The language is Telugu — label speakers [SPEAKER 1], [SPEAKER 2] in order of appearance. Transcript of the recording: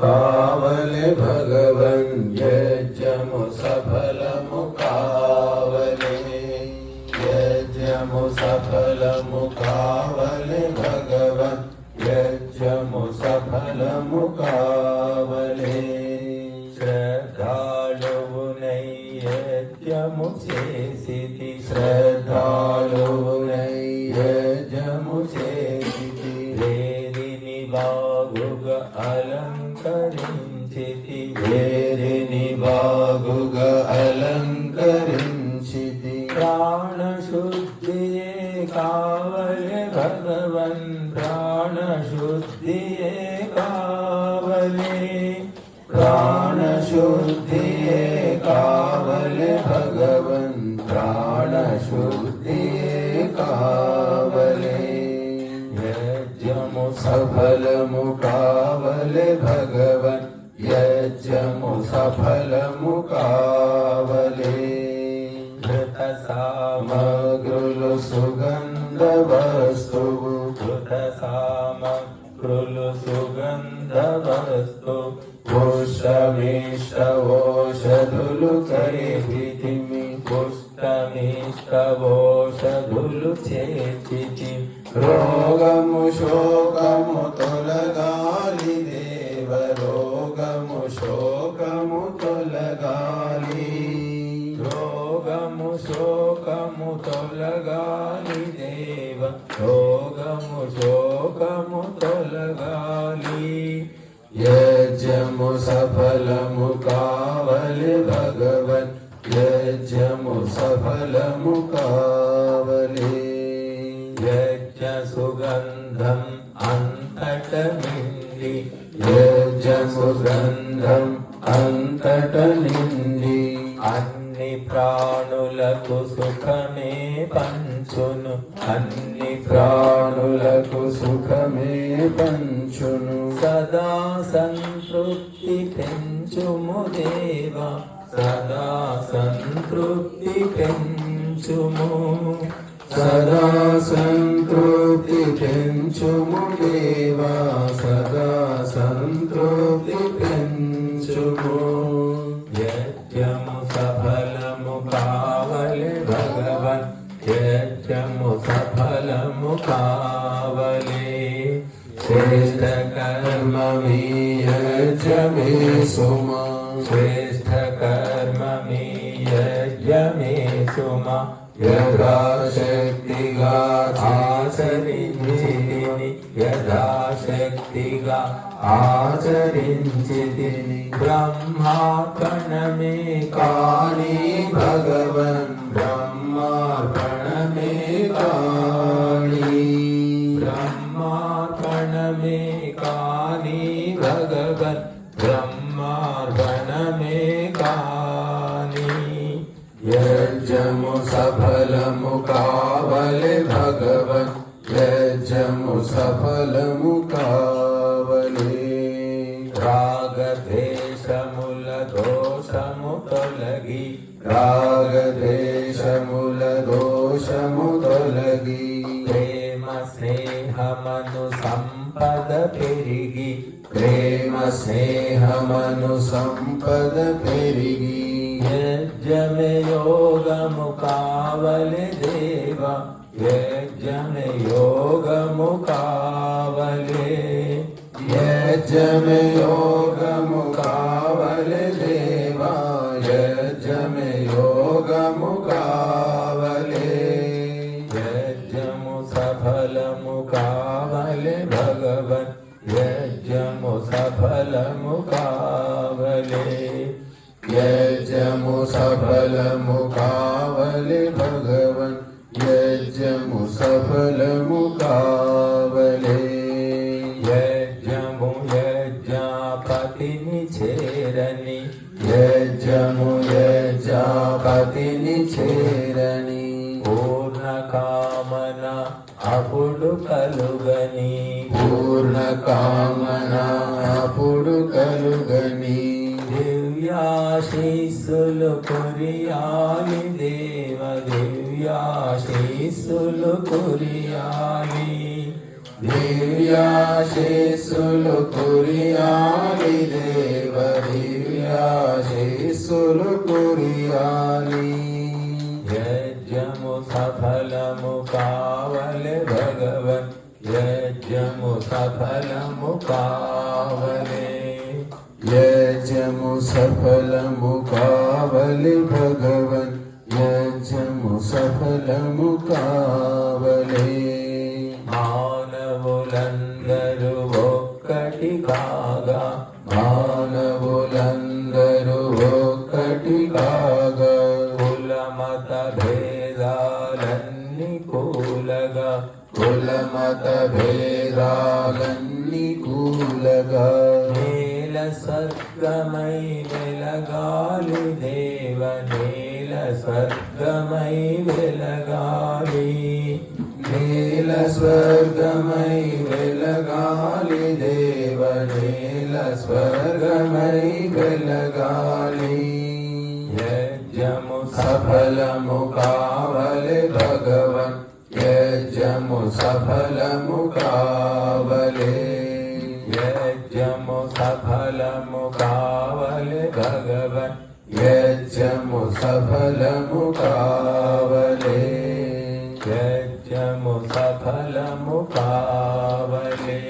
[SPEAKER 1] కావలి భగవన్ యజ్ఞము సఫలము కావలి యజ్ఞము సఫలము కావలి భగవన్ అలంకరించితి ప్రాణశుద్ధియే కావలి భగవన్ ప్రాణశుద్ధియే కావలి ప్రాణశుద్ధియే కావలి భగవన్ ప్రాణశుద్ధియే కావలి యజ్ఞము సఫలము సామగ్రులు సుగంధ వస్తువు ఘృత సామగ్రులు సుగంధ వస్తు పుష్టమిష్టవోషధులు చేతిమి పుష్టమిష్టవోషధులు చేతి రోగము శోకము తొలగాలి దేవ రోగము శోకము తొలగాలి. యజ్ఞము సఫలము కావలి భగవన్ యజ్ఞము సఫలము కావలి. యజ్ఞ సుగంధం అంతట నిండి యజ్ఞ సుగంధం అంతట నిండి ప్రాణులకు సుఖమే పంచును. అన్ని ప్రాణులకు సుఖమే పంచును. సదా సంతృప్తి పెంచుము దేవా. సదా సంతృప్తి పెంచుము. సదా సంతృప్తి పెంచుము దేవా. సదా సంతృప్తి యజ్ఞము సఫలము కావలే శ్రేష్ట కర్మ మీ యజ్ఞమే సుమా శ్రేష్ఠ కర్మ మీ యజ్ఞమే సుమా యథాశక్తిగా ఆచరించితిని యథాశక్తిగా ఆచరించితిని బ్రహ్మార్పణమే కాని భగవన్ భగవన్ బ్రహ్మార్పణమే కాని యజ్ఞము సఫలము కావలి భగవన్ యజ్ఞము సఫలము కావలి రాగదేశముల దోషము తొలగి రాగదేశముల దోషము తొలగి ప్రేమ స్నేహమను సంపద పెరిగి ప్రేమ స్నేహమను సంపద పెరిగి యజ్ఞమే యోగము కావలి దేవ యజ్ఞమే యోగము కావలి యజ్ఞమే యోగము కావలి దేవ యజ్ఞమే సఫలము కావలి యజ్ఞము సఫలము కావలి భగవన్ యజ్ఞము సఫలము అప్పుడు కలుగని. పూర్ణ కామన అప్పుడు కలుగని. దివ్యాశీస్సులు కురియాలి దేవ దివ్యాశీస్సులు కురియాలి దివ్యాశీస్సులు కురియాలి దేవ దివ్యాశీస్సులు కురియాలి యజ్ఞము సఫలము కావలి భగవన్ యజ్ఞము సఫలము కావలే. మానవులందరూ ఒక్కటి కాగా. మానవులందరూ ఒక్కటి కాగా. కులమత భేదాలన్నీ కూలగా. కులమత భేదాలన్నీ కూలగా. స్వర్గమై వెలగాలి దేవ నేల స్వర్గమై వెలగాలి నేల స్వర్గమై వెలగాలి దేవ నేల స్వర్గమై వెలగాలి యజ్ఞము సఫలము కావలి భగవన్ యజ్ఞము సఫలము కావలే. యజ్ఞము सफल कावल भगवन यज्ञमु सफल मुकावले यज्ञमु सफल मुकावले